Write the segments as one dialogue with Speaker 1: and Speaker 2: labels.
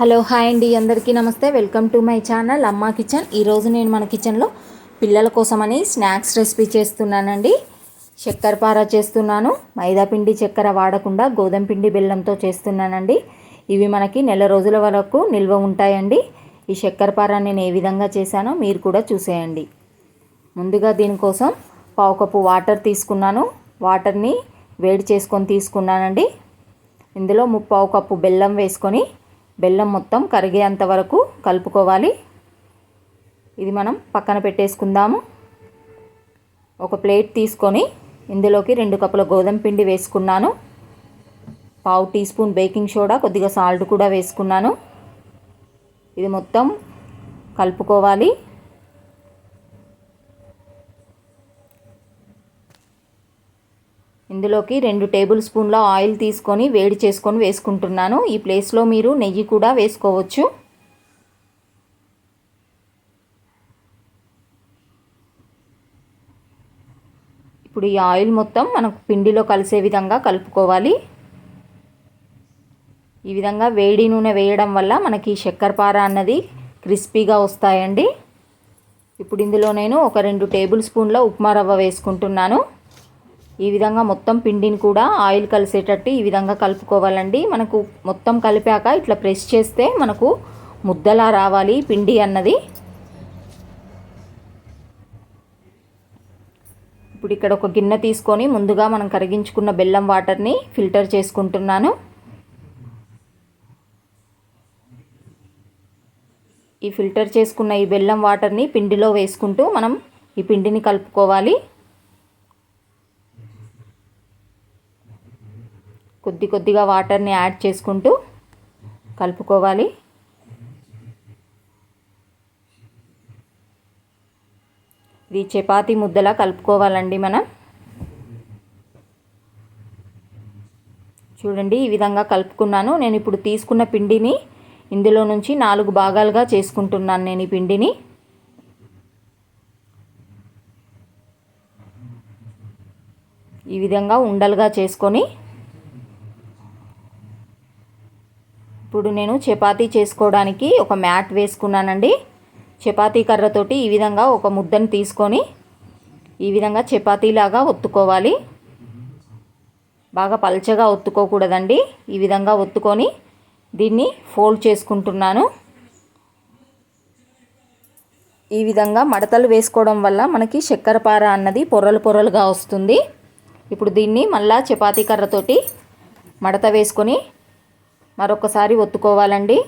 Speaker 1: Hello hi అండి. అందరికీ నమస్తే. Welcome to my channel Amma kitchen. ఈరోజు నేను మన కిచెన్లో పిల్లల కోసమని స్నాక్స్ రెసిపీ చేస్తున్నానండి. చక్కెర పార చేస్తున్నాను. మైదా పిండి చక్కెర వాడకుండా గోధుమ పిండి బెల్లంతో చేస్తున్నానండి. ఇవి మనకి నెల రోజుల వరకు నిల్వ ఉంటాయండి. ఈ చక్కెర పార నేను ఏ విధంగా చేశానో మీరు కూడా చూసేయండి. ముందుగా దీనికోసం పావు కప్పు వాటర్ తీసుకున్నాను. వాటర్ని వేడి చేసుకొని తీసుకున్నానండి. ఇందులో ముప్పావు కప్పు బెల్లం వేసుకొని బెల్లం మొత్తం కరిగేంత వరకు కలుపుకోవాలి. ఇది మనం పక్కన పెట్టేసుకుందాము. ఒక ప్లేట్ తీసుకొని ఇందులోకి రెండు కప్పుల గోధుమ పిండి వేసుకున్నాను. పావు టీ స్పూన్ బేకింగ్ సోడా కొద్దిగా సాల్ట్ కూడా వేసుకున్నాను. ఇది మొత్తం కలుపుకోవాలి. ఇందులోకి రెండు టేబుల్ స్పూన్ల ఆయిల్ తీసుకొని వేడి చేసుకొని వేసుకుంటున్నాను. ఈ ప్లేస్లో మీరు నెయ్యి కూడా వేసుకోవచ్చు. ఇప్పుడు ఈ ఆయిల్ మొత్తం మనకు పిండిలో కలిసే విధంగా కలుపుకోవాలి. ఈ విధంగా వేడి నూనె వేయడం వల్ల మనకి చక్కెరపార అన్నది క్రిస్పీగా వస్తాయండి. ఇప్పుడు ఇందులో నేను ఒక రెండు టేబుల్ స్పూన్ల ఉప్మా రవ్వ వేసుకుంటున్నాను. ఈ విధంగా మొత్తం పిండిని కూడా ఆయిల్ కలిసేటట్టు ఈ విధంగా కలుపుకోవాలండి. మనకు మొత్తం కలిపాక ఇట్లా ప్రెస్ చేస్తే మనకు ముద్దలా రావాలి పిండి అన్నది. ఇప్పుడు ఇక్కడ ఒక గిన్నె తీసుకొని ముందుగా మనం కరిగించుకున్న బెల్లం వాటర్ని ఫిల్టర్ చేసుకుంటున్నాను. ఈ ఫిల్టర్ చేసుకున్న ఈ బెల్లం వాటర్ని పిండిలో వేసుకుంటూ మనం ఈ పిండిని కలుపుకోవాలి. కొద్ది కొద్దిగా వాటర్ని యాడ్ చేసుకుంటూ కలుపుకోవాలి. ఇది చపాతీ ముద్దలా కలుపుకోవాలండి మనం. చూడండి ఈ విధంగా కలుపుకున్నాను. నేను ఇప్పుడు తీసుకున్న పిండిని ఇందులో నుంచి నాలుగు భాగాలుగా చేసుకుంటున్నాను నేను ఈ పిండిని. ఈ విధంగా ఉండలుగా చేసుకొని ఇప్పుడు నేను చపాతీ చేసుకోవడానికి ఒక మ్యాట్ వేసుకున్నానండి. చపాతీ కర్రతోటి ఈ విధంగా ఒక ముద్దను తీసుకొని ఈ విధంగా చపాతీలాగా ఒత్తుకోవాలి. బాగా పల్చగా ఒత్తుకోకూడదండి. ఈ విధంగా ఒత్తుకొని దీన్ని ఫోల్డ్ చేసుకుంటున్నాను. ఈ విధంగా మడతలు వేసుకోవడం వల్ల మనకి చక్కెరపార అన్నది పొరలు పొరలుగా వస్తుంది. ఇప్పుడు దీన్ని మళ్ళా చపాతీ కర్రతోటి మడత వేసుకొని మరొకసారి ఒత్తుకోవాలండి.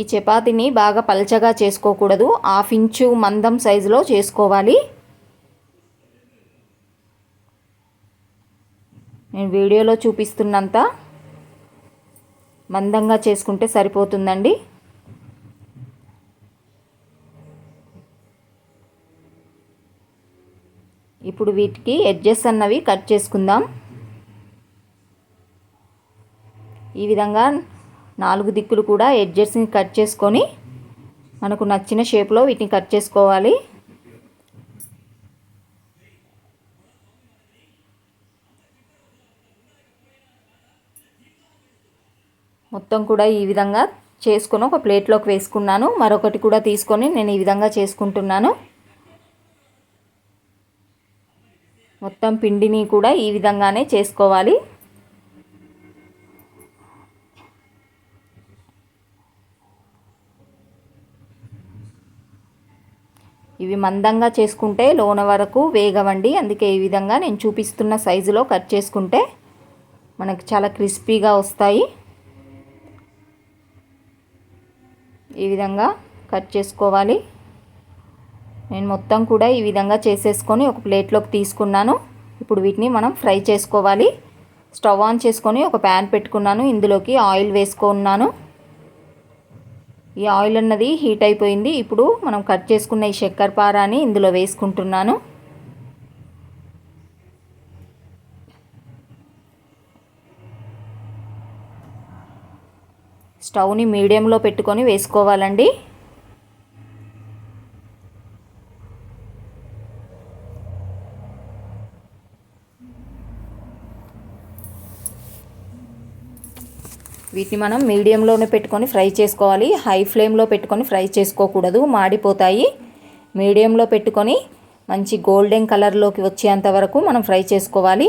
Speaker 1: ఈ చపాతీని బాగా పల్చగా చేసుకోకూడదు. హాఫ్ ఇంచు మందం సైజులో చేసుకోవాలి. నేను వీడియోలో చూపిస్తున్నంత మందంగా చేసుకుంటే సరిపోతుందండి. ఇప్పుడు వీటికి ఎడ్జెస్ అన్నవి కట్ చేసుకుందాం. ఈ విధంగా నాలుగు దిక్కులు కూడా ఎడ్జెస్ని కట్ చేసుకొని మనకు నచ్చిన షేప్లో వీటిని కట్ చేసుకోవాలి. మొత్తం కూడా ఈ విధంగా చేసుకొని ఒక ప్లేట్లోకి వేసుకున్నాను. మరొకటి కూడా తీసుకొని నేను ఈ విధంగా చేసుకుంటున్నాను. మొత్తం పిండిని కూడా ఈ విధంగానే చేసుకోవాలి. ఇవి మందంగా చేసుకుంటే లోన వరకు వేగవండి. అందుకే ఈ విధంగా నేను చూపిస్తున్న సైజులో కట్ చేసుకుంటే మనకు చాలా క్రిస్పీగా వస్తాయి. ఈ విధంగా కట్ చేసుకోవాలి. నేను మొత్తం కూడా ఈ విధంగా చేసేసుకొని ఒక ప్లేట్లోకి తీసుకున్నాను. ఇప్పుడు వీటిని మనం ఫ్రై చేసుకోవాలి. స్టవ్ ఆన్ చేసుకొని ఒక ప్యాన్ పెట్టుకున్నాను. ఇందులోకి ఆయిల్ వేసుకున్నాను. ఈ ఆయిల్ అన్నది హీట్ అయిపోయింది. ఇప్పుడు మనం కట్ చేసుకున్న ఈ చక్కెర పారాని ఇందులో వేసుకుంటున్నాను. స్టవ్ని మీడియంలో పెట్టుకొని వేసుకోవాలండి. వీటిని మనం మీడియంలోనే పెట్టుకొని ఫ్రై చేసుకోవాలి. హై ఫ్లేమ్లో పెట్టుకొని ఫ్రై చేసుకోకూడదు. మాడిపోతాయి. మీడియంలో పెట్టుకొని మంచి గోల్డెన్ కలర్లోకి వచ్చేంత వరకు మనం ఫ్రై చేసుకోవాలి.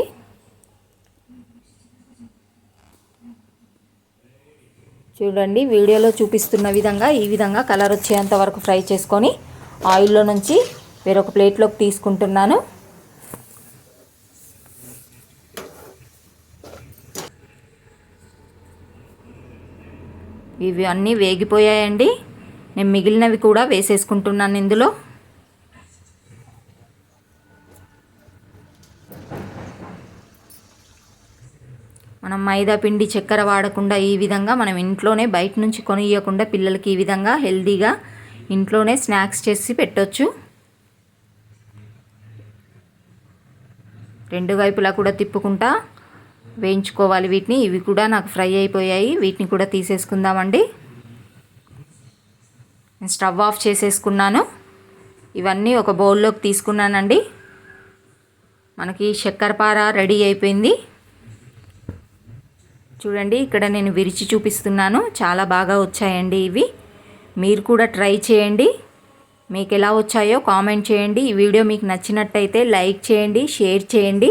Speaker 1: చూడండి వీడియోలో చూపిస్తున్న విధంగా ఈ విధంగా కలర్ వచ్చేంత వరకు ఫ్రై చేసుకొని ఆయిల్లో నుంచి వేరొక ప్లేట్లోకి తీసుకుంటున్నాను. ఇవి అన్నీ వేగిపోయాయండి. నేను మిగిలినవి కూడా వేసేసుకుంటున్నాను ఇందులో. మనం మైదా పిండి చక్కెర వాడకుండా ఈ విధంగా మనం ఇంట్లోనే బయట నుంచి కొనియకుండా పిల్లలకి ఈ విధంగా హెల్తీగా ఇంట్లోనే స్నాక్స్ చేసి పెట్టొచ్చు. రెండు వైపులా కూడా తిప్పుకుంటా. వేయించుకోవాలి వీటిని. ఇవి కూడా నాకు ఫ్రై అయిపోయాయి. వీటిని కూడా తీసేసుకుందామండి. స్టవ్ ఆఫ్ చేసేసుకున్నాను. ఇవన్నీ ఒక బౌల్లోకి తీసుకున్నానండి. మనకి చక్కెరపార రెడీ అయిపోయింది. చూడండి ఇక్కడ నేను విరిచి చూపిస్తున్నాను. చాలా బాగా వచ్చాయండి ఇవి. మీరు కూడా ట్రై చేయండి. మీకు ఎలా వచ్చాయో కామెంట్ చేయండి. ఈ వీడియో మీకు నచ్చినట్టయితే లైక్ చేయండి షేర్ చేయండి.